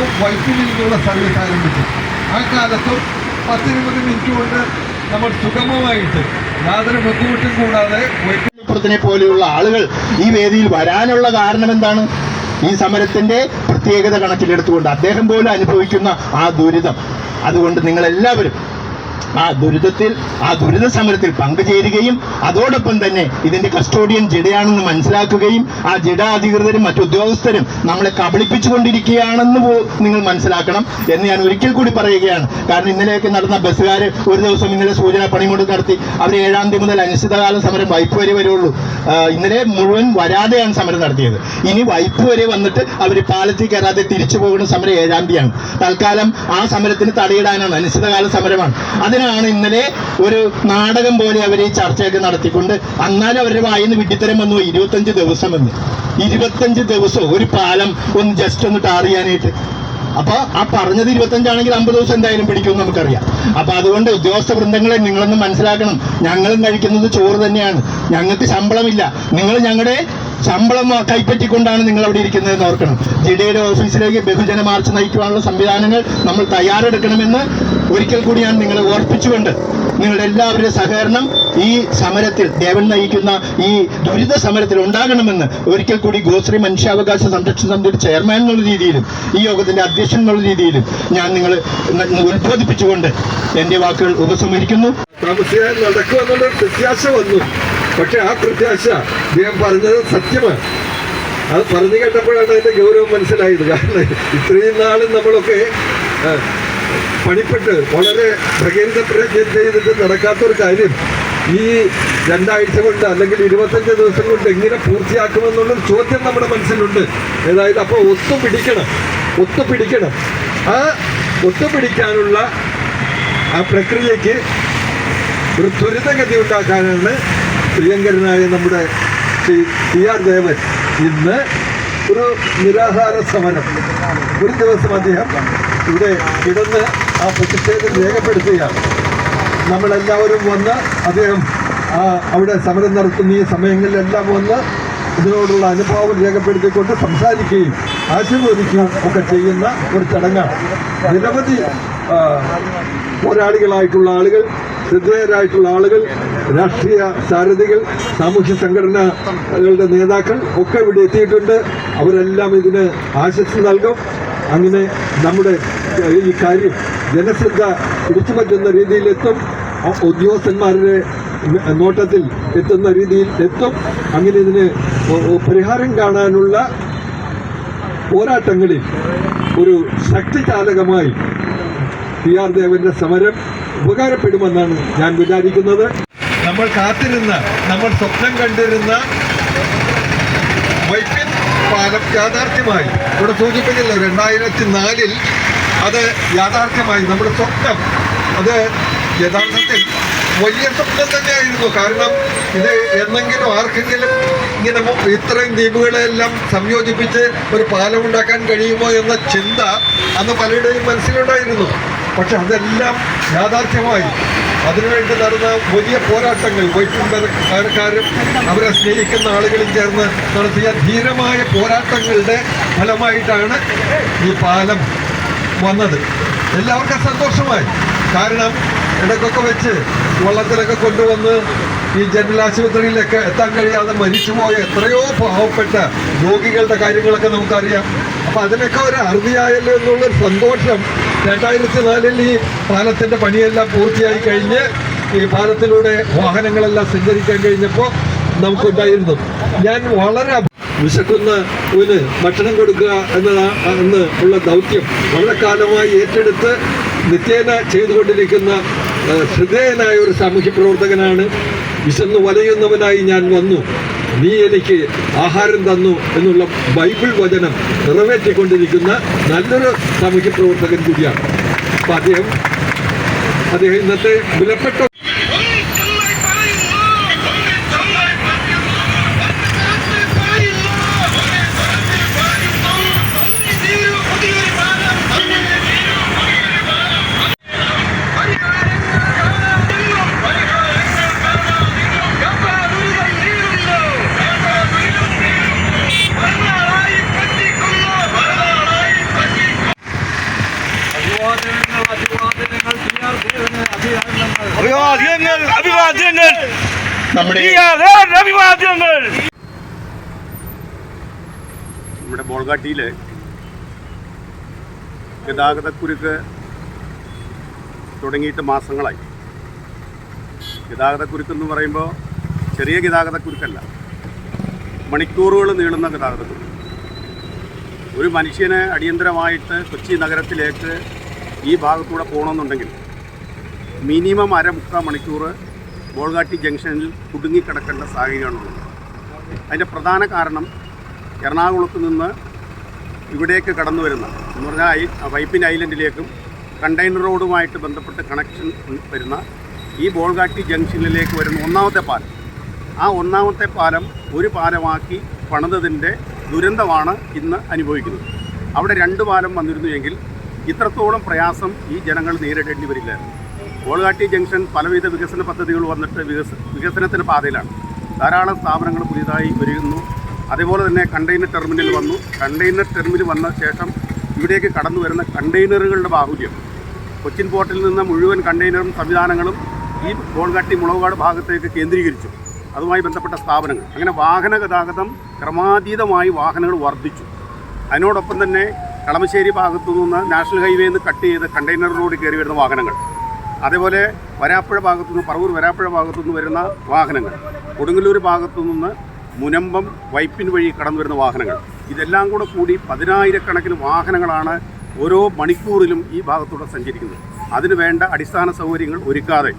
വൈപ്പിൽ നിന്നുള്ള സർവീസ് ആരംഭിച്ചു. ആ കാലത്തും പത്തിരുപത് മിനിറ്റ് കൊണ്ട് നമ്മൾ സുഗമമായിട്ട് യാതൊരു ബുദ്ധിമുട്ടും കൂടാതെ വൈപ്പിൽ പുറത്തിനെ പോലെയുള്ള ആളുകൾ ഈ വേദിയിൽ വരാനുള്ള കാരണം എന്താണ്? ഈ സമരത്തിന്റെ പ്രത്യേകത കണക്കിലെടുത്തുകൊണ്ട് അദ്ദേഹം പോലും അനുഭവിക്കുന്ന ആ ദുരിതം. അതുകൊണ്ട് നിങ്ങൾ എല്ലാവരും ആ ദുരിതത്തിൽ ആ ദുരിത സമരത്തിൽ പങ്കുചേരുകയും അതോടൊപ്പം തന്നെ ഇതിന്റെ കസ്റ്റോഡിയൻ ജഡയാണെന്ന് മനസ്സിലാക്കുകയും ആ ജഡ അധികൃതരും മറ്റു ഉദ്യോഗസ്ഥരും നമ്മളെ കബളിപ്പിച്ചുകൊണ്ടിരിക്കുകയാണെന്ന് നിങ്ങൾ മനസ്സിലാക്കണം എന്ന് ഞാൻ ഒരിക്കൽ കൂടി പറയുകയാണ്. കാരണം ഇന്നലെയൊക്കെ നടന്ന ബസ്സുകാർ ഒരു ദിവസം ഇന്നലെ സൂചന കൊണ്ട് നടത്തി. അവർ ഏഴാം തീയതി മുതൽ അനിശ്ചിതകാല സമരം വൈപ്പ് വരെ വരുള്ളൂ. ഇന്നലെ മുഴുവൻ വരാതെയാണ് സമരം നടത്തിയത്. ഇനി വൈപ്പ് വരെ വന്നിട്ട് അവർ പാലത്തിൽ കയറാതെ തിരിച്ചു പോകുന്ന സമരം ഏഴാം തീയതിയാണ്. തൽക്കാലം ആ സമരത്തിന് തടയിടാനാണ് അനിശ്ചിതകാല സമരമാണ്. അതിനാണ് ഇന്നലെ ഒരു നാടകം പോലെ അവർ ഈ ചർച്ചയൊക്കെ നടത്തിക്കൊണ്ട് അന്നാലും അവരുടെ വായിൽ നിന്ന് വിട്ടിത്തരം വന്നു ഇരുപത്തഞ്ച് ദിവസം എന്ന്. ഇരുപത്തഞ്ച് ദിവസം ഒരു പാലം ഒന്ന് ജസ്റ്റ് ഒന്ന് ടാർ ചെയ്യാനായിട്ട്. അപ്പൊ ആ പറഞ്ഞത് ഇരുപത്തഞ്ചാണെങ്കിൽ അമ്പത് ദിവസം എന്തായാലും പിടിക്കും നമുക്കറിയാം. അപ്പൊ അതുകൊണ്ട് ഉദ്യോഗസ്ഥ വൃന്ദങ്ങളെ നിങ്ങളൊന്ന് മനസ്സിലാക്കണം. ഞങ്ങളും കഴിക്കുന്നത് ചോറ് തന്നെയാണ്. ഞങ്ങൾക്ക് ശമ്പളമില്ല. നിങ്ങൾ ഞങ്ങളുടെ ശമ്പളം കൈപ്പറ്റിക്കൊണ്ടാണ് നിങ്ങൾ അവിടെ ഇരിക്കുന്നതെന്ന് ഓർക്കണം. ജിഡയുടെ ഓഫീസിലേക്ക് ബഹുജന മാർച്ച് നയിക്കുവാനുള്ള സംവിധാനങ്ങൾ നമ്മൾ തയ്യാറെടുക്കണമെന്ന് ഒരിക്കൽ കൂടി ഞാൻ നിങ്ങളെ ഓർപ്പിച്ചുകൊണ്ട് നിങ്ങളുടെ എല്ലാവരുടെ സഹകരണം ഈ സമരത്തിൽ ദേവൻ നയിക്കുന്ന ഈ ദുരിത സമരത്തിൽ ഉണ്ടാകണമെന്ന് ഒരിക്കൽ കൂടി ഗോശ്രീ മനുഷ്യാവകാശ സംരക്ഷണ സമിതിയുടെ ചെയർമാൻ എന്നുള്ള രീതിയിലും ഈ യോഗത്തിന്റെ അധ്യക്ഷൻ എന്നുള്ള രീതിയിലും ഞാൻ നിങ്ങൾ ഉത്ബോധിപ്പിച്ചുകൊണ്ട് എന്റെ വാക്കുകൾ ഉപസംഹരിക്കുന്നു. നടക്കുമെന്നുള്ള പ്രത്യാശ വന്നു. പക്ഷെ ആ പ്രത്യാശ അദ്ദേഹം പറഞ്ഞത് സത്യമാണ്. അത് പറഞ്ഞു കേട്ടപ്പോഴാണ് അതിന്റെ ഗൗരവം മനസ്സിലായത്. കാരണം ഇത്രയും നാളും നമ്മളൊക്കെ പണിപ്പെട്ട് വളരെ പ്രയത്നം ചെയ്തിട്ട് നടക്കാത്തൊരു കാര്യം ഈ രണ്ടാഴ്ച കൊണ്ട് അല്ലെങ്കിൽ ഇരുപത്തഞ്ച് ദിവസം കൊണ്ട് എങ്ങനെ പൂർത്തിയാക്കുമെന്നുള്ളൊരു ചോദ്യം നമ്മുടെ മനസ്സിലുണ്ട്. ഏതായത് പിടിക്കണം ഒത്തു പിടിക്കണം. ആ ഒത്തു പിടിക്കാനുള്ള ആ പ്രക്രിയയ്ക്ക് ഒരു ത്വരിതഗതി ഉണ്ടാക്കാനാണ് പ്രിയങ്കരനായ നമ്മുടെ ശ്രീ ടി ആർ ദേവൻ ഇന്ന് ഒരു നിരാഹാര സമരം. ഒരു ദിവസം അദ്ദേഹം ഇവിടെ കിടന്ന് ആ പ്രതിഷേധം രേഖപ്പെടുത്തുകയാണ്. നമ്മളെല്ലാവരും വന്ന് അദ്ദേഹം ആ അവിടെ സമരം നടത്തുന്ന ഈ സമയങ്ങളിലെല്ലാം വന്ന് ഇതിനോടുള്ള അനുഭവം രേഖപ്പെടുത്തിക്കൊണ്ട് സംസാരിക്കുകയും ആശീർവദിക്കുകയും ഒക്കെ ചെയ്യുന്ന ഒരു ചടങ്ങാണ്. നിരവധി പോരാളികളായിട്ടുള്ള ആളുകൾ ശ്രദ്ധേയരായിട്ടുള്ള ആളുകൾ രാഷ്ട്രീയ സാരഥികൾ സാമൂഹ്യ സംഘടനകളുടെ നേതാക്കൾ ഒക്കെ ഇവിടെ എത്തിയിട്ടുണ്ട്. അവരെല്ലാം ഇതിന് ആശംസ നൽകും. അങ്ങനെ നമ്മുടെ ഈ കാര്യം ജനശ്രദ്ധ പിടിച്ചു പറ്റുന്ന രീതിയിലെത്തും ഉദ്യോഗസ്ഥന്മാരുടെ നോട്ടത്തിൽ എത്തുന്ന രീതിയിൽ എത്തും. അങ്ങനെ ഇതിന് പരിഹാരം കാണാനുള്ള പോരാട്ടങ്ങളിൽ ഒരു ശക്തിചാലകമായി പി ആർ ദേവന്റെ സമരം ഉപകാരപ്പെടുമെന്നാണ് ഞാൻ വിചാരിക്കുന്നത്. നമ്മൾ കാത്തിരുന്ന നമ്മൾ സ്വപ്നം കണ്ടിരുന്ന വൈപ്പിൻ പാലം യാഥാർത്ഥ്യമായി. ഇവിടെ സൂചിപ്പിക്കില്ല രണ്ടായിരത്തി നാലിൽ അത് യാഥാർത്ഥ്യമായി. നമ്മുടെ സ്വപ്നം അത് യഥാർത്ഥത്തിൽ വലിയ സ്വപ്നം തന്നെയായിരുന്നു. കാരണം ഇത് എന്നെങ്കിലും ആർക്കെങ്കിലും ഇങ്ങനെ ഇത്രയും ദ്വീപുകളെല്ലാം സംയോജിപ്പിച്ച് ഒരു പാലം ഉണ്ടാക്കാൻ കഴിയുമോ എന്ന ചിന്ത അന്ന് പലരുടെയും മനസ്സിലുണ്ടായിരുന്നു. പക്ഷെ അതെല്ലാം യാഥാർത്ഥ്യമായി. അതിനുവേണ്ടി നടന്ന വലിയ പോരാട്ടങ്ങൾ വൈപ്പിൻകാരും അവരെ സ്നേഹിക്കുന്ന ആളുകളും ചേർന്ന് നടത്തിയ ധീരമായ പോരാട്ടങ്ങളുടെ ഫലമായിട്ടാണ് ഈ പാലം വന്നത്. എല്ലാവർക്കും സന്തോഷമായി. കാരണം ഇടക്കൊക്കെ വെച്ച് വള്ളത്തിലൊക്കെ കൊണ്ടുവന്ന് ഈ ജനറൽ ആശുപത്രിയിലൊക്കെ എത്താൻ കഴിയാതെ മരിച്ചുപോയ എത്രയോ പാവപ്പെട്ട രോഗികളുടെ കാര്യങ്ങളൊക്കെ നമുക്കറിയാം. അപ്പം അതിനൊക്കെ ഒരു അറുതിയായല്ലോ എന്നുള്ളൊരു സന്തോഷം രണ്ടായിരത്തി നാലിൽ ഈ പാലത്തിന്റെ പണിയെല്ലാം പൂർത്തിയായി കഴിഞ്ഞ് ഈ പാലത്തിലൂടെ വാഹനങ്ങളെല്ലാം സഞ്ചരിക്കാൻ കഴിഞ്ഞപ്പോൾ നമുക്കുണ്ടായിരുന്നു. ഞാൻ വളരെ വിശക്കുന്നവന് ഭക്ഷണം കൊടുക്കുക എന്നതാണ് എന്ന് ഉള്ള ദൗത്യം വളരെ കാലമായി ഏറ്റെടുത്ത് നിത്യേന ചെയ്തുകൊണ്ടിരിക്കുന്ന ശ്രദ്ധേയനായ ഒരു സാമൂഹ്യ പ്രവർത്തകനാണ്. വിശന്ന് വലയുന്നവനായി ഞാൻ വന്നു. നീ എനിക്ക് ആഹാരം തന്നു എന്നുള്ള ബൈബിൾ വചനം നിറവേറ്റിക്കൊണ്ടിരിക്കുന്ന നല്ലൊരു സാമൂഹ്യ പ്രവർത്തകൻ കൂടിയാണ്. അപ്പം അദ്ദേഹം അദ്ദേഹം ഇന്നത്തെ വിലപ്പെട്ട ും അഭിവാദ്യങ്ങൾ അഭിവാദ്യങ്ങൾ. നമ്മുടെ അഭിവാദ്യങ്ങൾ. നമ്മുടെ ബോൾഗാട്ടിയിൽ ഗതാഗതക്കുരുക്ക് തുടങ്ങിയിട്ട് മാസങ്ങളായി. ഗതാഗതക്കുരുക്ക് എന്ന് പറയുമ്പോൾ ചെറിയ ഗതാഗതക്കുരുക്കല്ല മണിക്കൂറുകൾ നീളുന്ന ഗതാഗതക്കുരുക്ക് ഒരു മനുഷ്യന് അടിയന്തരമായിട്ട് കൊച്ചി നഗരത്തിലേക്ക് ഈ ഭാഗത്തൂടെ പോകണമെന്നുണ്ടെങ്കിൽ മിനിമം അര മുക്കാൽ മണിക്കൂർ ബോൾഗാട്ടി ജംഗ്ഷനിൽ കുടുങ്ങിക്കിടക്കേണ്ട സാഹചര്യമാണുള്ളത്. അതിന്റെ പ്രധാന കാരണം എറണാകുളത്ത് നിന്ന് ഇവിടേക്ക് കടന്നു വരുന്ന എന്ന് പറഞ്ഞാൽ ഐ വൈപ്പിൻ ഐലൻഡിലേക്കും കണ്ടെയ്നർ റോഡുമായിട്ട് ബന്ധപ്പെട്ട് കണക്ഷൻ വരുന്ന ഈ ബോൾഗാട്ടി ജംഗ്ഷനിലേക്ക് വരുന്ന ഒന്നാമത്തെ പാലം. ആ ഒന്നാമത്തെ പാലം ഒരു പാലമാക്കി പണിതതിന്റെ ദുരന്തമാണ് ഇന്ന് അനുഭവിക്കുന്നത്. അവിടെ രണ്ട് പാലം വന്നിരുന്നു എങ്കിൽ ഇത്രത്തോളം പ്രയാസം ഈ ജനങ്ങൾ നേരിടേണ്ടി വരില്ലായിരുന്നു. ബോൾഗാട്ടി ജംഗ്ഷൻ പലവിധ വികസന പദ്ധതികൾ വന്നിട്ട് വികസ വികസനത്തിന്റെ പാതയിലാണ്. ധാരാളം സ്ഥാപനങ്ങൾ പുതിയതായി വരുന്നു അതേപോലെ തന്നെ കണ്ടെയ്നർ ടെർമിനൽ വന്നു. കണ്ടെയ്നർ ടെർമിനൽ വന്ന ശേഷം ഇവിടേക്ക് കടന്നു വരുന്ന കണ്ടെയ്നറുകളുടെ ബാഹുല്യം. കൊച്ചിൻ പോർട്ടിൽ നിന്ന് മുഴുവൻ കണ്ടെയ്നറും സംവിധാനങ്ങളും ഈ കോൾകാട്ടി മുളകാട് ഭാഗത്തേക്ക് കേന്ദ്രീകരിച്ചു. അതുമായി ബന്ധപ്പെട്ട സ്ഥാപനങ്ങൾ. അങ്ങനെ വാഹന ഗതാഗതം ക്രമാതീതമായി വാഹനങ്ങൾ വർദ്ധിച്ചു. അതിനോടൊപ്പം തന്നെ കളമശ്ശേരി ഭാഗത്തു നിന്ന് നാഷണൽ ഹൈവേയിൽ നിന്ന് കട്ട് ചെയ്ത് കണ്ടെയ്നർ റോഡ് കയറി വരുന്ന വാഹനങ്ങൾ. അതേപോലെ വരാപ്പുഴ ഭാഗത്തുനിന്ന് പറവൂർ വരാപ്പുഴ ഭാഗത്തുനിന്ന് വരുന്ന വാഹനങ്ങൾ. കൊടുങ്ങല്ലൂർ ഭാഗത്തു നിന്ന് മുനമ്പം വൈപ്പിൻ വഴി കടന്നു വരുന്ന വാഹനങ്ങൾ. ഇതെല്ലാം കൂടെ കൂടി പതിനായിരക്കണക്കിന് വാഹനങ്ങളാണ് ഓരോ മണിക്കൂറിലും ഈ ഭാഗത്തൂടെ സഞ്ചരിക്കുന്നത്. അതിന് വേണ്ട അടിസ്ഥാന സൗകര്യങ്ങൾ ഒരുക്കാതെ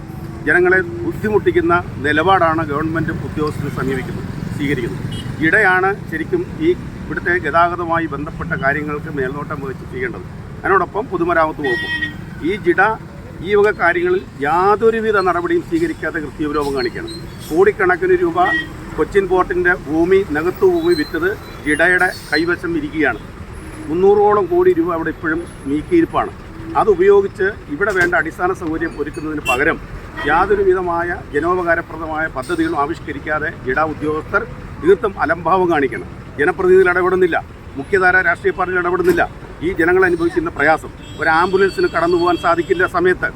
ജനങ്ങളെ ബുദ്ധിമുട്ടിക്കുന്ന നിലപാടാണ് ഗവൺമെന്റ് ഉദ്യോഗസ്ഥർ സമീപിക്കുന്നത് സ്വീകരിക്കുന്നത്. ഇടയാണ് ശരിക്കും ഈ ഇവിടുത്തെ ഗതാഗതവുമായി ബന്ധപ്പെട്ട കാര്യങ്ങൾക്ക് മേൽനോട്ടം വഹിച്ച് ചെയ്യേണ്ടത്. അതിനോടൊപ്പം പൊതുമരാമത്ത് വകുപ്പ്. ഈ ജിഡ ഈ വക കാര്യങ്ങളിൽ യാതൊരുവിധ നടപടിയും സ്വീകരിക്കാത്ത കൃത്യവിലോപം കാണിക്കണം. കോടിക്കണക്കിന് രൂപ കൊച്ചിൻ പോർട്ടിന്റെ ഭൂമി നികത്തു ഭൂമി വിറ്റത് ജിഡയുടെ കൈവശം ഇരിക്കുകയാണ്. മുന്നൂറോളം കോടി രൂപ അവിടെ ഇപ്പോഴും നീക്കിയിരിപ്പാണ്. അതുപയോഗിച്ച് ഇവിടെ വേണ്ട അടിസ്ഥാന സൗകര്യം ഒരുക്കുന്നതിന് പകരം യാതൊരുവിധമായ ജനോപകാരപ്രദമായ പദ്ധതികളും ആവിഷ്കരിക്കാതെ ജിഡ ഉദ്യോഗസ്ഥർ തീർത്തും അലംഭാവം കാണിക്കണം. ജനപ്രതിനിധികൾ ഇടപെടുന്നില്ല. മുഖ്യധാര രാഷ്ട്രീയ പാർട്ടികൾ ഇടപെടുന്നില്ല. ഈ ജനങ്ങൾ അനുഭവിക്കുന്ന പ്രയാസം. ഒരു ആംബുലൻസിന് കടന്നു പോകാൻ സാധിക്കില്ല സമയത്ത്.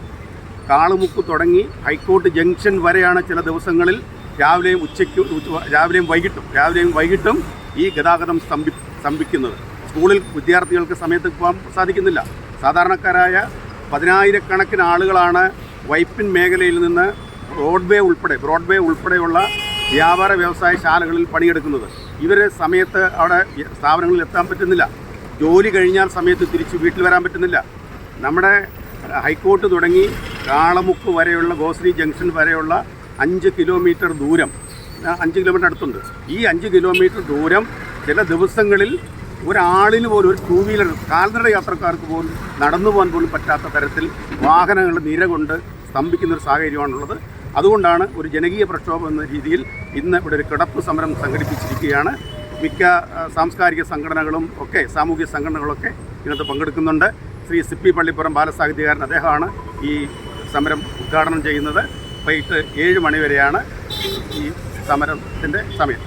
കാളുമുക്ക് തുടങ്ങി ഹൈക്കോർട്ട് ജംഗ്ഷൻ വരെയാണ് ചില ദിവസങ്ങളിൽ രാവിലെയും ഉച്ചയ്ക്ക് ഉച്ച- രാവിലെയും വൈകിട്ടും രാവിലെയും വൈകിട്ടും ഈ ഗതാഗതം സ്തംഭി സ്തംഭിക്കുന്നത്. സ്കൂളിൽ വിദ്യാർത്ഥികൾക്ക് സമയത്ത് പോകാൻ സാധിക്കുന്നില്ല. സാധാരണക്കാരായ പതിനായിരക്കണക്കിന് ആളുകളാണ് വൈപ്പിൻ മേഖലയിൽ നിന്ന് റോഡ്വേ ഉൾപ്പെടെ ബ്രോഡ്വേ ഉൾപ്പെടെയുള്ള വ്യാപാര വ്യവസായ ശാലകളിൽ പണിയെടുക്കുന്നത്. ഇവർ സമയത്ത് അവിടെ സ്ഥാപനങ്ങളിൽ എത്താൻ പറ്റുന്നില്ല. ജോലി കഴിഞ്ഞാൽ സമയത്ത് തിരിച്ച് വീട്ടിൽ വരാൻ പറ്റുന്നില്ല. നമ്മുടെ ഹൈക്കോർട്ട് തുടങ്ങി കാളമുക്ക് വരെയുള്ള ഗോശ്രീ ജംഗ്ഷൻ വരെയുള്ള അഞ്ച് കിലോമീറ്റർ ദൂരം അഞ്ച് കിലോമീറ്റർ അടുത്തുണ്ട്. ഈ അഞ്ച് കിലോമീറ്റർ ദൂരം ചില ദിവസങ്ങളിൽ ഒരാളിന് പോലും ഒരു ടൂ വീലർ കാൽനട യാത്രക്കാർക്ക് പോലും നടന്നു പോകാൻ പോലും പറ്റാത്ത തരത്തിൽ വാഹനങ്ങൾ നിര കൊണ്ട് സ്തംഭിക്കുന്ന ഒരു സാഹചര്യമാണുള്ളത്. അതുകൊണ്ടാണ് ഒരു ജനകീയ പ്രക്ഷോഭം എന്ന രീതിയിൽ ഇന്ന് ഇവിടെ ഒരു കിടപ്പ് സമരം സംഘടിപ്പിച്ചിരിക്കുകയാണ്. മിക്ക സാംസ്കാരിക സംഘടനകളും ഒക്കെ സാമൂഹിക സംഘടനകളൊക്കെ ഇതിനകത്ത് പങ്കെടുക്കുന്നുണ്ട്. ശ്രീ സിപ്പി പള്ളിപ്പുറം ബാലസാഹിത്യകാരൻ അദ്ദേഹമാണ് ഈ സമരം ഉദ്ഘാടനം ചെയ്യുന്നത്. വൈകിട്ട് ഏഴ് മണിവരെയാണ് ഈ സമരത്തിന്റെ സമയം.